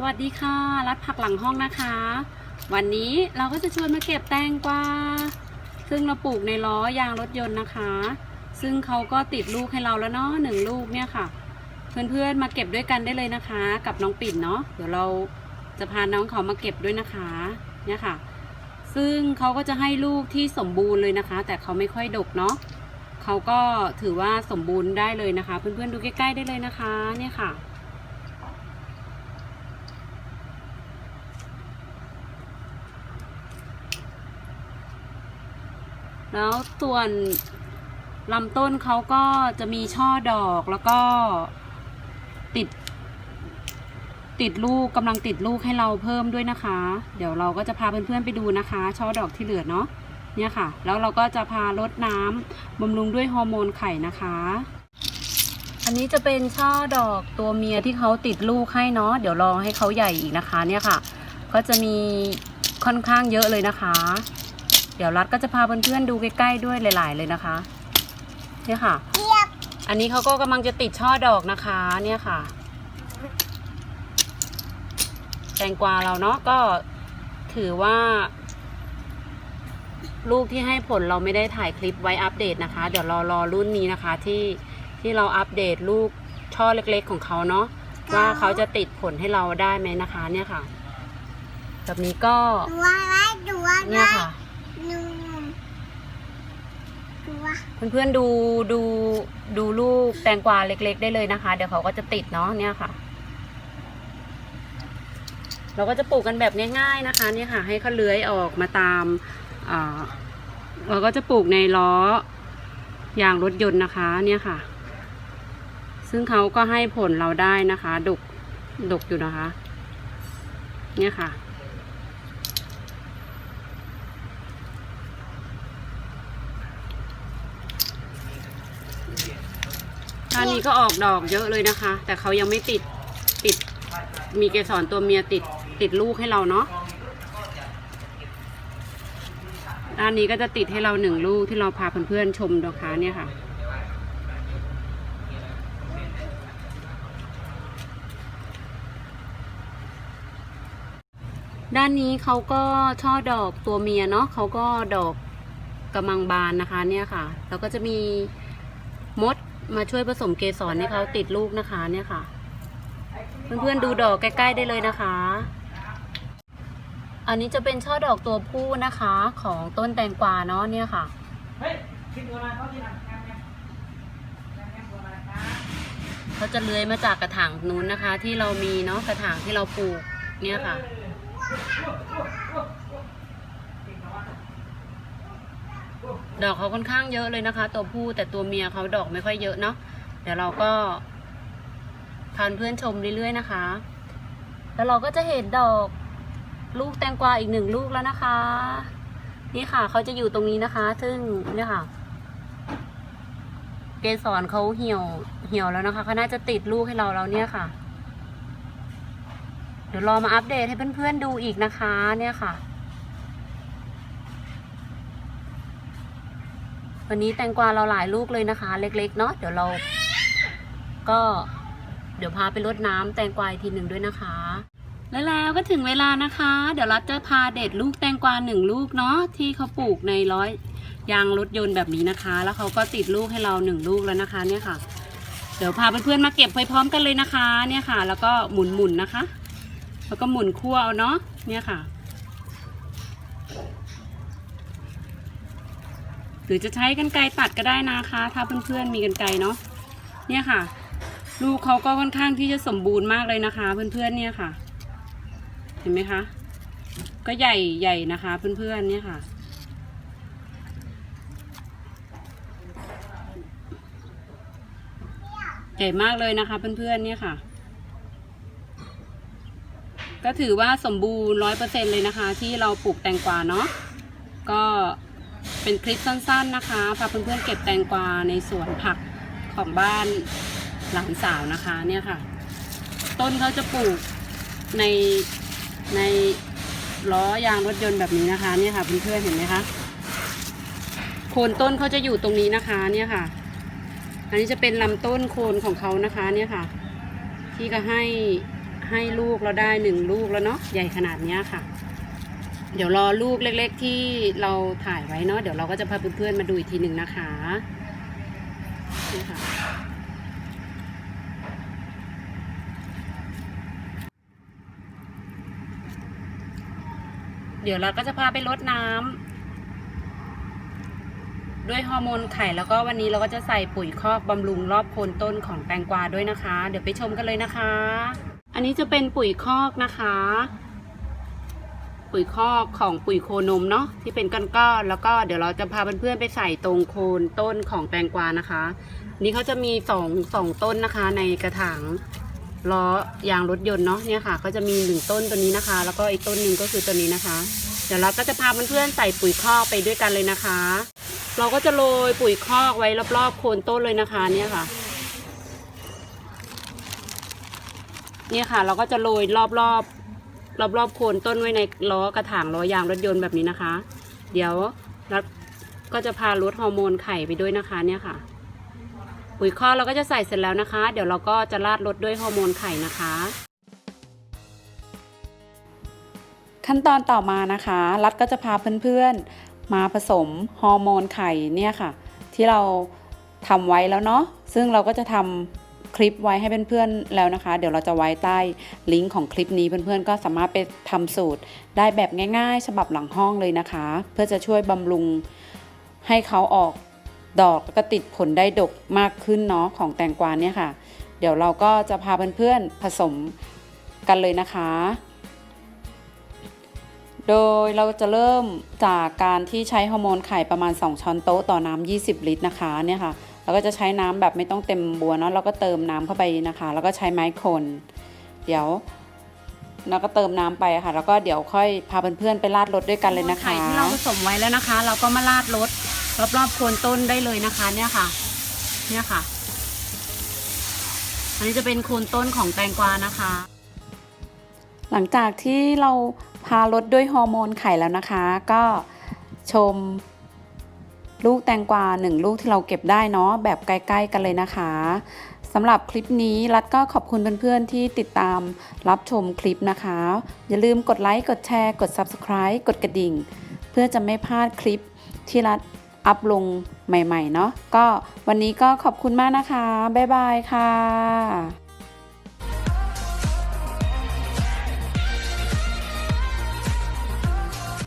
สวัสดีค่ะ รัดผักหลังห้องนะคะ วันนี้เราก็จะชวนมาเก็บแตงกวาซึ่งเราปลูกในล้อยางรถยนต์นะคะ ซึ่งเขาก็ติดลูกให้เราแล้วเนาะหนึ่งลูกเนี่ยค่ะ เพื่อนๆมาเก็บด้วยกันได้เลยนะคะ กับน้องปิ่นเนาะเดี๋ยวเราจะพาน้องเขามาเก็บด้วยนะคะเนี่ยค่ะ ซึ่งเขาก็จะให้ลูกที่สมบูรณ์เลยนะคะ แต่เขาไม่ค่อยดกเนาะเขาก็ถือว่าสมบูรณ์ได้เลยนะคะ เพื่อนๆดูใกล้ๆได้เลยนะคะ เนี่ยค่ะ แล้วส่วนลำต้นเขาก็จะมีช่อดอกแล้วก็ติด ติดลูกกำลังติดลูกให้เราเพิ่มด้วยนะคะ เดี๋ยวเราก็จะพาเพื่อนๆไปดูนะคะ ช่อดอกที่เหลือเนาะเนี่ยค่ะ แล้วเราก็จะพารดน้ำบำรุงด้วยฮอร์โมนไข่นะคะ อันนี้จะเป็นช่อดอกตัวเมียที่เขาติดลูกให้เนาะเดี๋ยวรอให้เขาใหญ่อีกนะคะ เนี่ยค่ะ ก็จะมีค่อนข้างเยอะเลยนะคะ เดี๋ยวรัดก็จะพาเพื่อนๆดูใกล้ๆด้วยหลาย ๆ เลยนะคะเนี่ยค่ะ อันนี้เขาก็กำลังจะติดช่อดอกนะคะเนี่ยค่ะ แตงกวาเราเนาะก็ถือว่า ลูกที่ให้ผลเราไม่ได้ถ่ายคลิปไว้อัปเดตนะคะ เดี๋ยวรอรอรุ่นนี้นะคะที่ที่เราอัปเดตลูกช่อเล็กๆของเขาเนาะว่าเขาจะติดผลให้เราได้ไหมนะคะ เนี่ยค่ะ แบบนี้ก็ดูว่าไว้ดูว่าเนี่ยค่ะ ดูดูว่าเพื่อนๆดูดูดูลูกแตงกวาเล็ก ๆ ได้เลยนะคะ เดี๋ยวเขาก็จะติดเนาะเนี่ยค่ะ เราก็จะปลูกกันแบบง่ายๆนะคะ เนี่ยค่ะ ให้เขาเลื้อยออกมาตามเราก็จะปลูกในล้อยางรถยนต์นะคะ เนี่ยค่ะ ซึ่งเขาก็ให้ผลเราได้นะคะ ดกดกอยู่นะคะ เนี่ยค่ะ อันนี้ก็ออกดอกเยอะเลยนะคะ แต่เขายังไม่ติดติดมีเกสรตัวเมียติดติดลูกให้เราเนาะด้านนี้ก็จะติดให้เราหนึ่งลูกที่เราพาเพื่อนๆชมนะคะเนี่ยค่ะ ด้านนี้เขาก็ช่อดอกตัวเมียเนาะเขาก็ดอกกำลังบานนะคะเนี่ยค่ะ แล้วก็จะมีมด มาช่วยผสมเกสรให้เขาติดลูกนะคะเนี่ยค่ะ เพื่อนๆดูดอกใกล้ๆได้เลยนะคะ อันนี้จะเป็นช่อดอกตัวผู้นะคะ ของต้นแตงกวาเนาะเนี่ยค่ะเฮ้ยคิดตัวมาเขาที่นั่นเขาจะเลื้อยมาจากกระถางนู้นนะคะ ที่เรามีเนาะกระถางที่เราปลูกเนี่ยค่ะ ดอกเขาค่อนข้างเยอะเลยนะคะ ตัวผู้แต่ตัวเมียเขาดอกไม่ค่อยเยอะเนาะเดี๋ยวเราก็พาเพื่อนชมเรื่อยๆนะคะ แล้วเราก็จะเห็นดอกลูกแตงกวาอีกหนึ่งลูกแล้วนะคะ นี่ค่ะเขาจะอยู่ตรงนี้นะคะ ซึ่งเนี่ยค่ะ เกสรเขาเหี่ยวเหี่ยวแล้วนะคะเขาน่าจะติดลูกให้เราแล้วเนี่ยค่ะ เดี๋ยวรอมาอัปเดตให้เพื่อนๆดูอีกนะคะ เนี่ยค่ะ วันนี้แตงกวาเราหลายลูกเลยนะคะ เล็ก ๆ เนาะเดี๋ยวเราก็เดี๋ยวพาไปรดน้ำแตงกวาอีกทีหนึ่งด้วยนะคะ แล,แล้วก็ถึงเวลานะคะ เดี๋ยวรัฐจะพาเด็ดลูกแตงกวาหนึ่งลูกเนาะที่เขาปลูกในร้อยยางรถยนต์แบบนี้นะคะ แล้วเขาก็ติดลูกให้เราหนึ่งลูกแล้วนะคะเนี่ยค่ะ เดี๋ยวพาเพื่อนๆมาเก็บไปพร้อมกันเลยนะคะ เนี่ยค่ะ แล้วก็หมุนๆนะคะ แล้วก็หมุนคั่วเนาะเนี่ยค่ะ หรือจะใช้กันไกรตัดก็ได้นะคะ ถ้าเพื่อนๆมีกันไกรเนาะเนี่ยค่ะ ลูกเขาก็ค่อนข้างที่จะสมบูรณ์มากเลยนะคะ เพื่อนๆเนี่ยค่ะ เห็นไหมคะ ก็ใหญ่ใหญ่นะคะ เพื่อนๆเนี่ยค่ะใหญ่มากเลยนะคะ เพื่อนๆเนี่ยค่ะ ก็ถือว่าสมบูรณ์ร้อยเปอร์เซ็นเลยนะคะ ที่เราปลูกแตงกวาเนาะก็ เป็นคลิปสั้นๆนะคะ พาเพื่อนๆเก็บแตงกวาในสวนผักของบ้านหลานสาวนะคะเนี่ยค่ะ ต้นเขาจะปลูกในในล้อยางรถยนต์แบบนี้นะคะเนี่ยค่ะเพื่อนๆเห็นไหมคะโคนต้นเขาจะอยู่ตรงนี้นะคะเนี่ยค่ะ อันนี้จะเป็นลำต้นโคนของเขานะคะเนี่ยค่ะ ที่ก็ให้ให้ลูกเราได้หนึ่งลูกแล้วเนาะใหญ่ขนาดเนี้ยค่ะ เดี๋ยวรอลูกเล็ก ๆ ที่เราถ่ายไว้เนาะเดี๋ยวเราก็จะพาเพื่อนๆมาดูอีกทีหนึ่งนะคะนี่ค่ะเดี๋ยวเราก็จะพาไปรดน้ำด้วยฮอร์โมนไข่แล้วก็วันนี้เราก็จะใส่ปุ๋ยคอกบำรุงรอบโคนต้นของแตงกวาด้วยนะคะ เดี๋ยวไปชมกันเลยนะคะ อันนี้จะเป็นปุ๋ยคอกนะคะ ปุ๋ยคอกของปุ๋ยโคนมเนาะที่เป็นก้อนๆแล้วก็เดี๋ยวเราจะพาเพื่อนๆไปใส่ตรงโคนต้นของแตงกวานะคะ นี่เขาจะมีสองสองต้นนะคะ ในกระถางล้อยางรถยนต์เนาะเนี่ยค่ะ ก็จะมีหนึ่งต้นตัวนี้นะคะ แล้วก็อีกต้นหนึ่งก็คือตัวนี้นะคะ เดี๋ยวเราก็จะพาเพื่อนๆใส่ปุ๋ยคอกไปด้วยกันเลยนะคะ เราก็จะโรยปุ๋ยคอกไว้รอบๆโคนต้นเลยนะคะ เนี่ยค่ะเนี่ยค่ะ เราก็จะโรยรอบๆ รอบๆโคนต้นไว้ในล้อกระถางล้อยางรถยนต์แบบนี้นะคะ เดี๋ยวแล้วก็จะพาลดฮอร์โมนไข่ไปด้วยนะคะเนี่ยค่ะ ปุ๋ยคอเราก็จะใส่เสร็จแล้วนะคะ เดี๋ยวเราก็จะราดรดด้วยฮอร์โมนไข่นะคะ ขั้นตอนต่อมานะคะ รัฐก็จะพาเพื่อนๆ มาผสมฮอร์โมนไข่เนี่ยค่ะ ที่เราทำไว้แล้วเนาะซึ่งเราก็จะทำ คลิปไว้ให้เพื่อนๆแล้วนะคะ เดี๋ยวเราจะไว้ใต้ลิงก์ของคลิปนี้เพื่อนๆก็สามารถไปทำสูตรได้แบบง่าย ๆ ฉบับหลังห้องเลยนะคะ เพื่อจะช่วยบำรุงให้เขาออกดอกแล้วก็ติดผลได้ดกมากขึ้นเนาะของแตงกวาเนี่ยค่ะ เดี๋ยวเราก็จะพาเพื่อนๆผสมกันเลยนะคะ โดยเราจะเริ่มจากการที่ใช้ฮอร์โมนไข่ประมาณ 2 ช้อนโต๊ะต่อน้ำ20 ลิตรนะคะเนี่ยค่ะ เราก็จะใช้น้ำแบบไม่ต้องเต็มบัวเนาะเราก็เติมน้ำเข้าไปนะคะ แล้วก็ใช้ไม้คน เดี๋ยวเราก็เติมน้ำไปค่ะ แล้วก็เดี๋ยวค่อยพาเพื่อนๆไปราดรถด้วยกันเลยนะคะไข่ที่เราผสมไว้แล้วนะคะ เราก็มาราดรถรอบๆโคนต้นได้เลยนะคะ เนี่ยค่ะ เนี่ยค่ะ อันนี้จะเป็นโคนต้นของแตงกวานะคะ หลังจากที่เราพาลดด้วยฮอร์โมนไข่แล้วนะคะ ก็ชม ลูกแตงกวาหนึ่งลูกที่เราเก็บได้เนาะแบบใกล้ๆกันเลยนะคะสำหรับคลิปนี้รัฐก็ขอบคุณเพื่อนๆที่ติดตามรับชมคลิปนะคะ อย่าลืมกดไลค์กดแชร์ กด Subscribe กดกระดิ่ง เพื่อจะไม่พลาดคลิปที่รัฐอัพลงใหม่ๆเนาะก็วันนี้ก็ขอบคุณมากนะคะ บ๊ายบายค่ะ